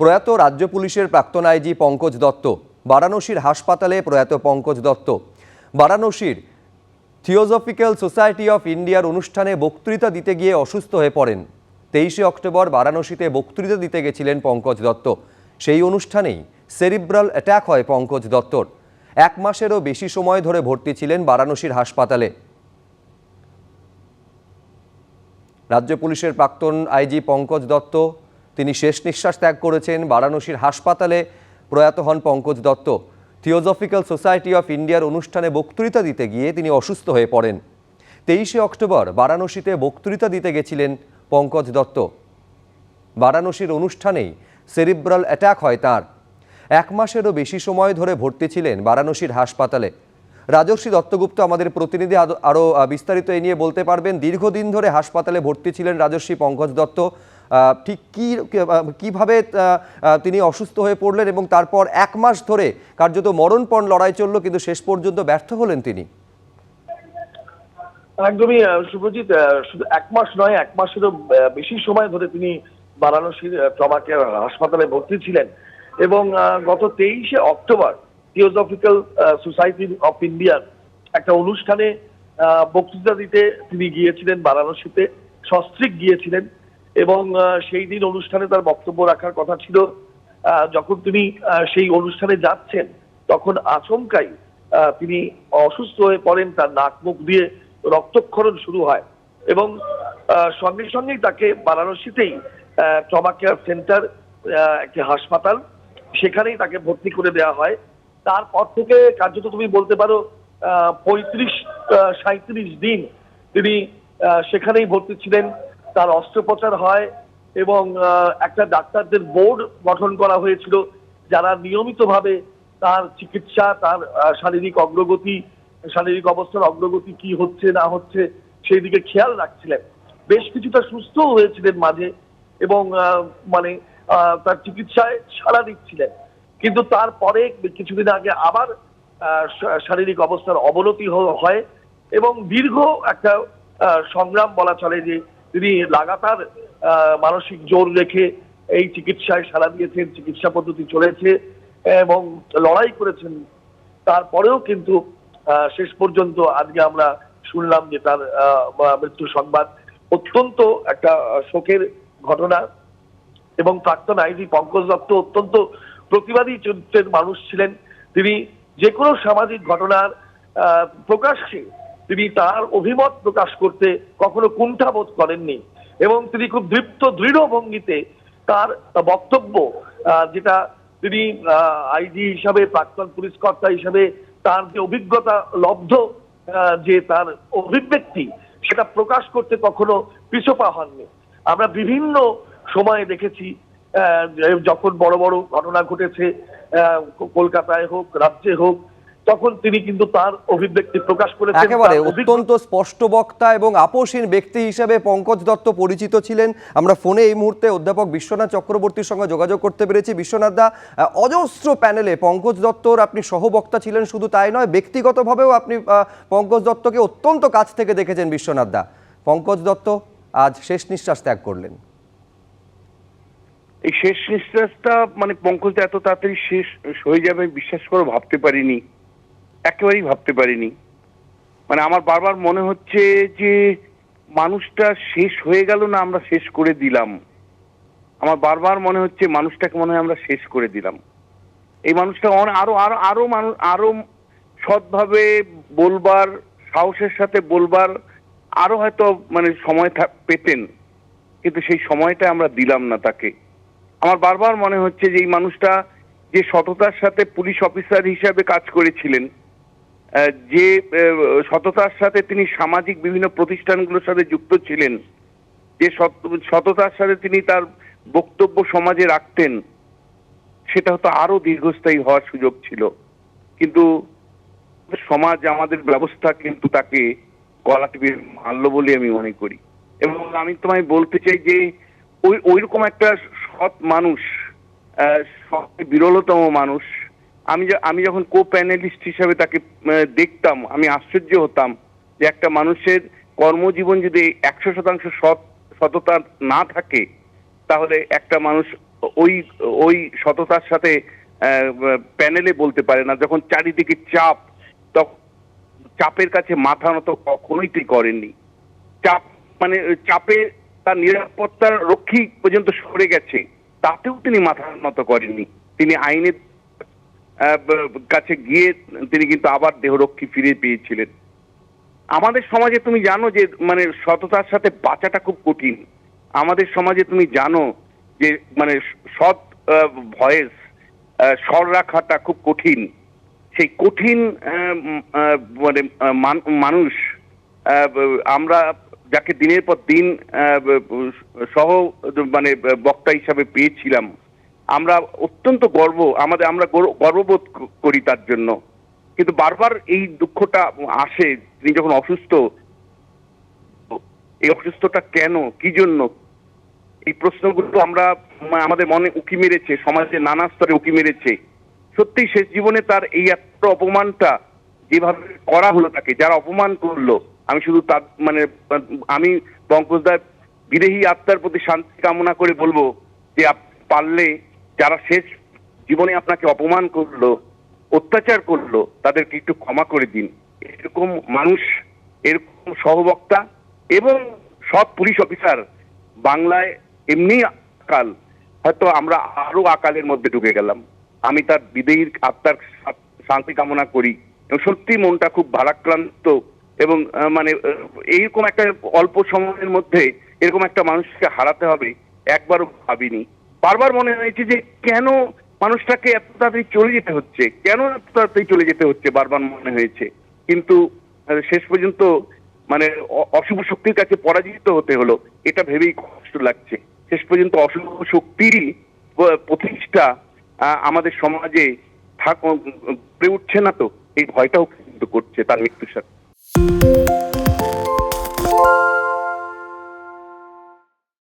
প্রয়াত রাজ্য পুলিশের প্রাক্তন আইজি পঙ্কজ দত্ত, বারাণসীর হাসপাতালে প্রয়াত পঙ্কজ দত্ত। বারাণসীর থিওজফিক্যাল সোসাইটি অফ ইন্ডিয়ার অনুষ্ঠানে বক্তৃতা দিতে গিয়ে অসুস্থ হয়ে পড়েন। তেইশে অক্টোবর বারাণসীতে বক্তৃতা দিতে গেছিলেন পঙ্কজ দত্ত। সেই অনুষ্ঠানেই সেরিব্রাল অ্যাটাক হয় পঙ্কজ দত্তর। এক মাসেরও বেশি সময় ধরে ভর্তি ছিলেন বারাণসীর হাসপাতালে। রাজ্য পুলিশের প্রাক্তন আইজি পঙ্কজ দত্ত তিনি শেষ নিঃশ্বাস ত্যাগ করেছেন বারাণসীর হাসপাতালে প্রয়াত হন Pankaj Dutta. Theosophical society of ইন্ডিয়ার অনুষ্ঠানে বক্তৃতা দিতে গিয়ে তিনি অসুস্থ হয়ে পড়েন। তেইশে অক্টোবর বারাণসীতে বক্তৃতা দিতে গেছিলেন পঙ্কজ দত্ত। বারাণসীর অনুষ্ঠানেই সেরিব্রাল অ্যাটাক হয় তার। এক মাসেরও বেশি সময় ধরে ভর্তি ছিলেন বারাণসীর হাসপাতালে। রাজর্ষি দত্তগুপ্ত আমাদের প্রতিনিধি আরও বিস্তারিত এ নিয়ে বলতে পারবেন। দীর্ঘদিন ধরে হাসপাতালে ভর্তি ছিলেন রাজর্ষি পঙ্কজ দত্ত। ঠিক কী কীভাবে তিনি অসুস্থ হয়ে পড়লেন এবং তারপর এক মাস ধরে কার্যত মরণপণ লড়াই চলল, কিন্তু শেষ পর্যন্ত ব্যর্থ হলেন তিনি? একদমই শুভজিৎ শুধু এক মাস নয়, এক মাসেরও বেশি সময় ধরে তিনি বারাণসীর ট্রমা কেয়ার হাসপাতালে ভর্তি ছিলেন এবং গত তেইশে অক্টোবর থিওজফিক্যাল সোসাইটি অফ ইন্ডিয়ার একটা অনুষ্ঠানে বক্তৃতা দিতে তিনি গিয়েছিলেন বারাণসীতে, সস্ত্রিক গিয়েছিলেন। এবং সেই দিন অনুষ্ঠানে তার বক্তব্য রাখার কথা ছিল। যখন তিনি সেই অনুষ্ঠানে যাচ্ছেন, তখন আচমকাই তিনি অসুস্থ হয়ে পড়েন, তার নাক মুখ দিয়ে রক্তক্ষরণ শুরু হয় এবং সঙ্গে সঙ্গেই তাকে বারাণসীতেই ট্রমা কেয়ার সেন্টার একটি হাসপাতাল, সেখানেই তাকে ভর্তি করে দেওয়া হয়। তারপর থেকে কার্যত তুমি বলতে পারো, আহ, পঁয়ত্রিশ সাঁত্রিশ দিন তিনি সেখানেই ভর্তি ছিলেন। তার অস্ত্রোপচার হয় এবং একটা ডাক্তারদের বোর্ড গঠন করা হয়েছিল যারা নিয়মিতভাবে তার চিকিৎসা, তার শারীরিক অগ্রগতি, শারীরিক অবস্থার অগ্রগতি কি হচ্ছে, না হচ্ছে, সেই দিকে খেয়াল রাখছিলেন। বেশ কিছুটা সুস্থও হয়েছিলেন মাঝে এবং মানে তার চিকিৎসায় সাড়া দিচ্ছিলেন। কিন্তু তারপরে কিছুদিন আগে আবার শারীরিক অবস্থার অবনতি হয় এবং দীর্ঘ একটা সংগ্রাম বলা চলে যে তিনি লাগাতার মানসিক জোর রেখে এই চিকিৎসায় সাড়া দিয়েছেন, চিকিৎসা পদ্ধতি চলেছে এবং লড়াই করেছেন। তারপরেও কিন্তু শেষ পর্যন্ত আজকে আমরা শুনলাম যে তার মৃত্যু সংবাদ অত্যন্ত একটা শোকের ঘটনা এবং প্রাক্তন আইজি পঙ্কজ দত্ত অত্যন্ত প্রতিবাদী চরিত্রের মানুষ ছিলেন। তিনি যে কোনো সামাজিক ঘটনার প্রকাশ্যে তিনি তার অভিমত প্রকাশ করতে কখনো কুণ্ঠাবোধ করেননি এবং তিনি খুব দৃপ্ত, দৃঢ় ভঙ্গিতে তার বক্তব্য যেটা তিনি আইজি হিসাবে, প্রাক্তন পুলিশ কর্তা হিসাবে তার যে অভিজ্ঞতা লব্ধ যে তার অভিব্যক্তি, সেটা প্রকাশ করতে কখনো পিছপা হননি। আমরা বিভিন্ন সময়ে দেখেছি যখন বড় বড় ঘটনা ঘটেছে কলকাতায় হোক, রাজ্যে হোক তখন তিনি কিন্তু তার অভিব্যক্তি প্রকাশ করেছেন। একেবারে অত্যন্ত স্পষ্ট বক্তা এবং আপোষহীন ব্যক্তি হিসেবে পঙ্কজ দত্ত পরিচিত ছিলেন। আমরা ফোনে এই মুহূর্তে অধ্যাপক বিশ্বনাথ চক্রবর্তীর সঙ্গে যোগাযোগ করতে পেরেছি। বিশ্বনাথ দা অজস্র প্যানেলে পঙ্কজ দত্তর আপনি সহবক্তা ছিলেন শুধু তাই নয় ব্যক্তিগতভাবেও আপনি আহ, পঙ্কজ দত্তকে অত্যন্ত কাছ থেকে দেখেছেন বিশ্বনাথ দা। পঙ্কজ দত্ত আজ শেষ নিঃশ্বাস ত্যাগ করলেন। এই শেষ নিঃশ্বাসটা মানে পঙ্কজটা এত তাড়াতাড়ি শেষ হয়ে যাবে বিশ্বাস করে ভাবতে পারিনি। একেবারেই ভাবতে পারিনি। মানে আমার বারবার মনে হচ্ছে যে মানুষটা শেষ হয়ে গেল না আমরা শেষ করে দিলাম। আমার বারবার মনে হচ্ছে মানুষটাকে মনে হয় আমরা শেষ করে দিলাম। এই মানুষটা আরও আরও আরও মানুষ আরও সৎভাবে বলবার, সাহসের সাথে বলবার আরও হয়তো মানে সময় পেতেন, কিন্তু সেই সময়টা আমরা দিলাম না তাকে। আমার বারবার মনে হচ্ছে যে এই মানুষটা যে সততার সাথে পুলিশ অফিসার হিসাবে কাজ করেছিলেন যে সততার সাথে তিনি সামাজিক বিভিন্ন প্রতিষ্ঠানগুলোর সাথে যুক্ত ছিলেন, যে সততার সাথে তিনি তার বক্তব্য সমাজে রাখতেন, সেটা হয়তো আরও দীর্ঘস্থায়ী হওয়ার সুযোগ ছিল। কিন্তু সমাজ আমাদের ব্যবস্থা কিন্তু তাকে গলা টিপে মারলো বলে আমি মনে করি। এবং আমি তোমায় বলতে চাই যে, ওই, ওইরকম একটা সৎ মানুষ বিরলতম মানুষ আমি আমি যখন কো প্যানেলিস্ট হিসাবে তাকে দেখতাম, আমি আশ্চর্য হতাম যে একটা মানুষের কর্মজীবন যদি একশো শতাংশ সৎ সততা না থাকে, তাহলে একটা মানুষ ওই ওই সততার সাথে প্যানেলে বলতে পারে না। যখন চারিদিকে চাপ, তখন চাপের কাছে মাথা নত কখনোই তিনি করেননি। চাপ মানে চাপে তার নিরাপত্তার রক্ষী পর্যন্ত সরে গেছে, তাতেও তিনি মাথা নত করেননি। তিনি আইনের কাছে গিয়ে তিনি কিন্তু আবার দেহরক্ষী ফিরে পেয়েছিলেন। আমাদের সমাজে তুমি জানো যে মানে সততার সাথে বাঁচাটা খুব কঠিন। আমাদের সমাজে তুমি জানো যে মানে সৎ ভয়েস স্বর রাখাটা খুব কঠিন। সেই কঠিন মানে মান- মানুষ আমরা যাকে দিনের পর দিন সহ মানে বক্তা হিসাবে পেয়েছিলাম আমরা অত্যন্ত গর্ব, আমাদের আমরা গর্ব- গর্ববোধ করি তার জন্য। কিন্তু বারবার এই দুঃখটা আসে, তিনি যখন অসুস্থ, এই অসুস্থটা কেন, কি জন্য? এই প্রশ্নগুলো আমরা, আমাদের মনে উকি মেরেছে, সমাজে নানা স্তরে উকি মেরেছে। সত্যি শেষ জীবনে তার এই এত অপমানটা যেভাবে করা হলো তাকে, যারা অপমান করল, আমি শুধু তার মানে আমি পঙ্কজদার বিদেহী আত্মার প্রতি শান্তি কামনা করে বলব যে পারলে যারা শেষ জীবনে আপনাকে অপমান করল, অত্যাচার করল, তাদেরকে একটু ক্ষমা করে দিন। এরকম মানুষ, এরকম সহবক্তা এবং সব পুলিশ অফিসার বাংলায় এমনি আকাল, হয়তো আমরা আরও আকালের মধ্যে ঢুকে গেলাম। আমি তার বিদেহীর আত্মার শান্তি কামনা করি। এবং সত্যি মনটা খুব ভারাক্রান্ত এবং মানে এইরকম একটা অল্প সময়ের মধ্যে এরকম একটা মানুষকে হারাতে হবে, একবারও ভাবিনি। বারবার মনে হয়েছে যে কেন মানুষটাকে এত তাড়াতাড়ি চলে যেতে হচ্ছে? কেন এত তাড়াতাড়ি চলে যেতে হচ্ছে? বারবার মনে হয়েছে। কিন্তু শেষ পর্যন্ত মানে অশুভ শক্তির কাছে পরাজিত হতে হলো। এটা ভেবেই কষ্ট লাগছে। শেষ পর্যন্ত অশুভ শক্তিরই প্রতিষ্ঠা আমাদের সমাজে থাক গড়ে উঠছে না তো? এই ভয়টাও কিন্তু করছে তার মৃত্যুর সাথে।